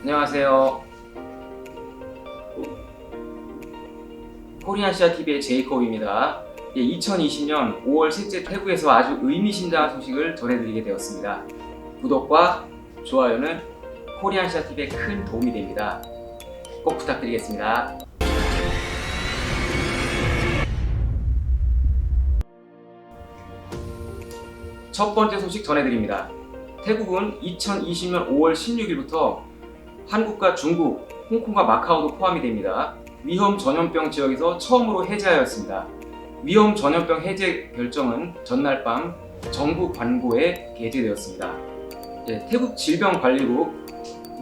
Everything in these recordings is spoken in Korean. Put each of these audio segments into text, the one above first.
안녕하세요. 코리아시아 TV의 제이콥입니다. 2020년 5월 셋째 태국에서 아주 의미심장한 소식을 전해드리게 되었습니다. 구독과 좋아요는 코리아시아 TV에 큰 도움이 됩니다. 꼭 부탁드리겠습니다. 첫 번째 소식 전해드립니다. 태국은 2020년 5월 16일부터 한국과 중국, 홍콩과 마카오도 포함이 됩니다. 위험 전염병 지역에서 처음으로 해제하였습니다. 위험 전염병 해제 결정은 전날 밤 정부 관고에 게재되었습니다. 예, 태국 질병관리국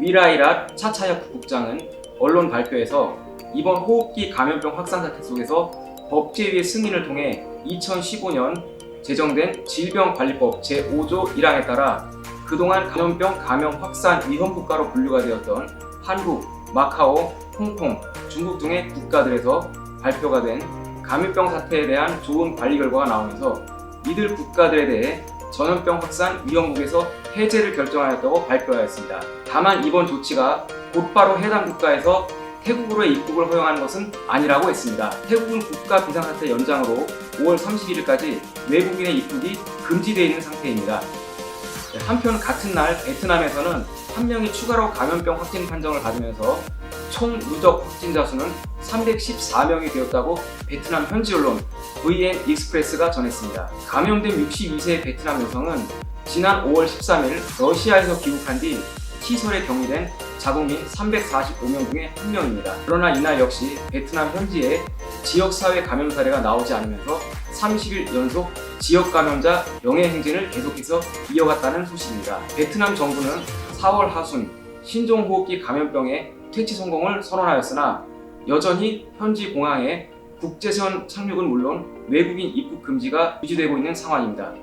위라이랏 차차야 국장은 언론 발표에서 이번 호흡기 감염병 확산 사태 속에서 법제위의 승인을 통해 2015년 제정된 질병관리법 제5조 1항에 따라 그동안 감염병 감염 확산 위험 국가로 분류가 되었던 한국, 마카오, 홍콩, 중국 등의 국가들에서 발표가 된 감염병 사태에 대한 좋은 관리 결과가 나오면서 이들 국가들에 대해 전염병 확산 위험국에서 해제를 결정하였다고 발표하였습니다. 다만 이번 조치가 곧바로 해당 국가에서 태국으로의 입국을 허용하는 것은 아니라고 했습니다. 태국은 국가 비상사태 연장으로 5월 31일까지 외국인의 입국이 금지되어 있는 상태입니다. 네, 한편 같은 날 베트남에서는 한 명이 추가로 감염병 확진 판정을 받으면서 총 누적 확진자 수는 314명이 되었다고 베트남 현지 언론 VN 익스프레스가 전했습니다. 감염된 62세 베트남 여성은 지난 5월 13일 러시아에서 귀국한 뒤 시설에 격리된 자국민 345명 중에 한 명입니다. 그러나 이날 역시 베트남 현지에 지역사회 감염 사례가 나오지 않으면서 30일 연속 지역 감염자 영해 행진을 계속해서 이어갔다는 소식입니다. 베트남 정부는 4월 하순 신종호흡기 감염병의 퇴치 성공을 선언하였으나 여전히 현지 공항에 국제선 착륙은 물론 외국인 입국 금지가 유지되고 있는 상황입니다.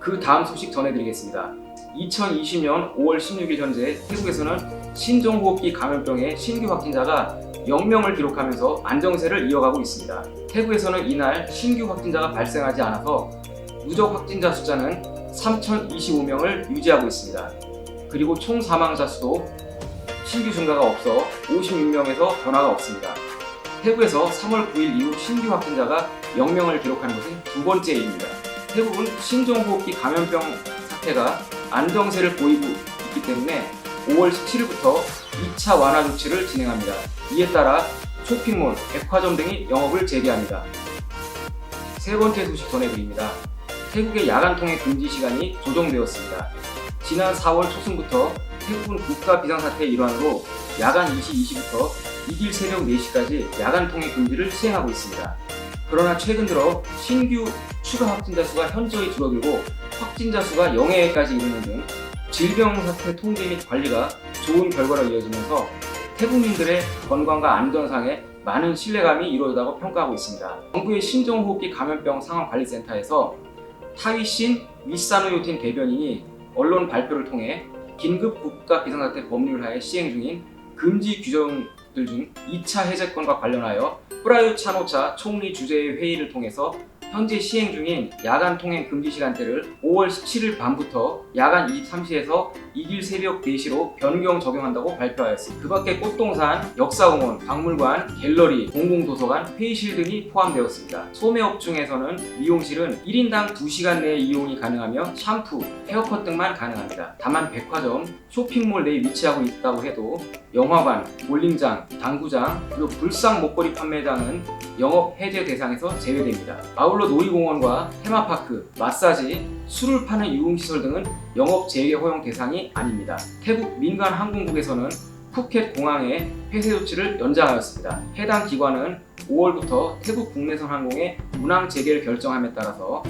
그 다음 소식 전해드리겠습니다. 2020년 5월 16일 현재 태국에서는 신종호흡기 감염병의 신규 확진자가 0명을 기록하면서 안정세를 이어가고 있습니다. 태국에서는 이날 신규 확진자가 발생하지 않아서 누적 확진자 숫자는 3,025명을 유지하고 있습니다. 그리고 총 사망자 수도 신규 증가가 없어 56명에서 변화가 없습니다. 태국에서 3월 9일 이후 신규 확진자가 0명을 기록하는 것은 두 번째 일입니다. 태국은 신종호흡기 감염병 사태가 안정세를 보이고 있기 때문에 5월 17일부터 2차 완화 조치를 진행합니다. 이에 따라 쇼핑몰, 백화점 등이 영업을 재개합니다. 세 번째 소식 전해드립니다. 태국의 야간 통행 금지 시간이 조정되었습니다. 지난 4월 초순부터 태국은 국가 비상사태의 일환으로 야간 22시부터 이길 새벽 4시까지 야간 통행 금지를 시행하고 있습니다. 그러나 최근 들어 신규 추가 확진자 수가 현저히 줄어들고 확진자 수가 0회까지 이르는 등 질병 사태 통제 및 관리가 좋은 결과로 이어지면서 태국민들의 건강과 안전상에 많은 신뢰감이 이루어졌다고 평가하고 있습니다. 정부의 신종호흡기 감염병 상황관리센터에서 타위신 위사누요틴 대변인이 언론 발표를 통해 긴급 국가 비상사태 법률 하에 시행 중인 금지 규정들 중 2차 해제권과 관련하여 프라유 차노차 총리 주재의 회의를 통해서 현재 시행 중인 야간 통행 금지 시간대를 5월 17일 밤부터 야간 23시에서 2일 새벽 4시로 변경 적용한다고 발표하였습니다. 그 밖에 꽃동산, 역사공원, 박물관, 갤러리, 공공도서관, 회의실 등이 포함되었습니다. 소매업 중에서는 미용실은 1인당 2시간 내에 이용이 가능하며 샴푸, 헤어컷 등만 가능합니다. 다만 백화점, 쇼핑몰 내에 위치하고 있다고 해도 영화관, 볼링장, 당구장, 그리고 불상 목걸이 판매장은 영업 해제 대상에서 제외됩니다. 아울러 놀이공원과 테마파크, 마사지, 술을 파는 유흥시설 등은 영업 제외 허용 대상이 아닙니다. 태국 민간 항공국에서는 푸켓 공항에 폐쇄 조치를 연장하였습니다. 해당 기관은 5월부터 태국 국내선 항공의 운항 재개를 결정함에 따라서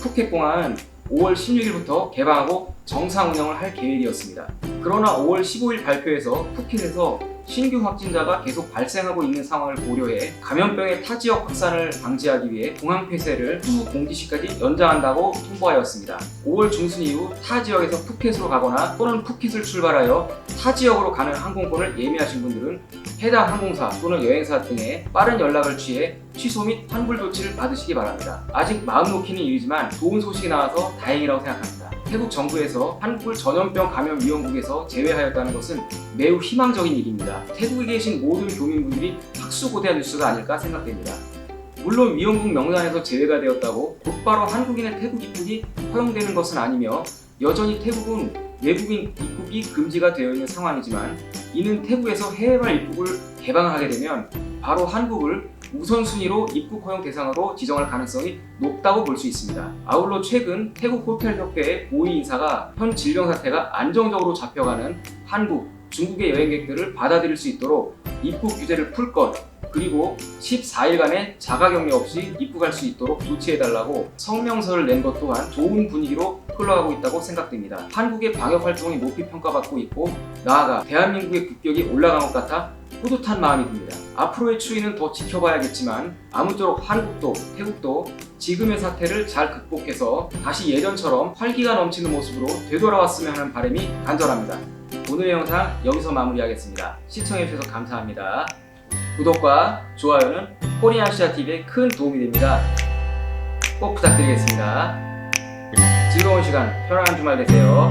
푸켓 공항은 5월 16일부터 개방하고 정상 운영을 할 계획이었습니다. 그러나 5월 15일 발표에서 푸켓에서 신규 확진자가 계속 발생하고 있는 상황을 고려해 감염병의 타 지역 확산을 방지하기 위해 공항 폐쇄를 추후 공지시까지 연장한다고 통보하였습니다. 5월 중순 이후 타 지역에서 푸켓으로 가거나 또는 푸켓을 출발하여 타 지역으로 가는 항공권을 예매하신 분들은 해당 항공사 또는 여행사 등에 빠른 연락을 취해 취소 및 환불 조치를 받으시기 바랍니다. 아직 마음 놓기는 이르지만 좋은 소식이 나와서 다행이라고 생각합니다. 태국 정부에서 한국을 전염병 감염 위험국에서 제외하였다는 것은 매우 희망적인 일입니다. 태국에 계신 모든 교민분들이 학수고대한 뉴스가 아닐까 생각됩니다. 물론 위험국 명단에서 제외가 되었다고 곧바로 한국인의 태국 입국이 허용되는 것은 아니며 여전히 태국은 외국인 입국이 금지가 되어 있는 상황이지만 이는 태국에서 해외발 입국을 개방하게 되면 바로 한국을 우선순위로 입국 허용 대상으로 지정할 가능성이 높다고 볼 수 있습니다. 아울러 최근 태국 호텔 협회의 고위 인사가 현 질병 사태가 안정적으로 잡혀가는 한국, 중국의 여행객들을 받아들일 수 있도록 입국 규제를 풀 것, 그리고 14일간의 자가격리 없이 입국할 수 있도록 조치해달라고 성명서를 낸 것 또한 좋은 분위기로 흘러가고 있다고 생각됩니다. 한국의 방역 활동이 높이 평가받고 있고 나아가 대한민국의 국격이 올라간 것 같아 뿌듯한 마음이 듭니다. 앞으로의 추이는 더 지켜봐야겠지만 아무쪼록 한국도 태국도 지금의 사태를 잘 극복해서 다시 예전처럼 활기가 넘치는 모습으로 되돌아왔으면 하는 바람이 간절합니다. 오늘의 영상 여기서 마무리하겠습니다. 시청해주셔서 감사합니다. 구독과 좋아요는 코리안시아TV에 큰 도움이 됩니다. 꼭 부탁드리겠습니다. 즐거운 시간, 편안한 주말 되세요.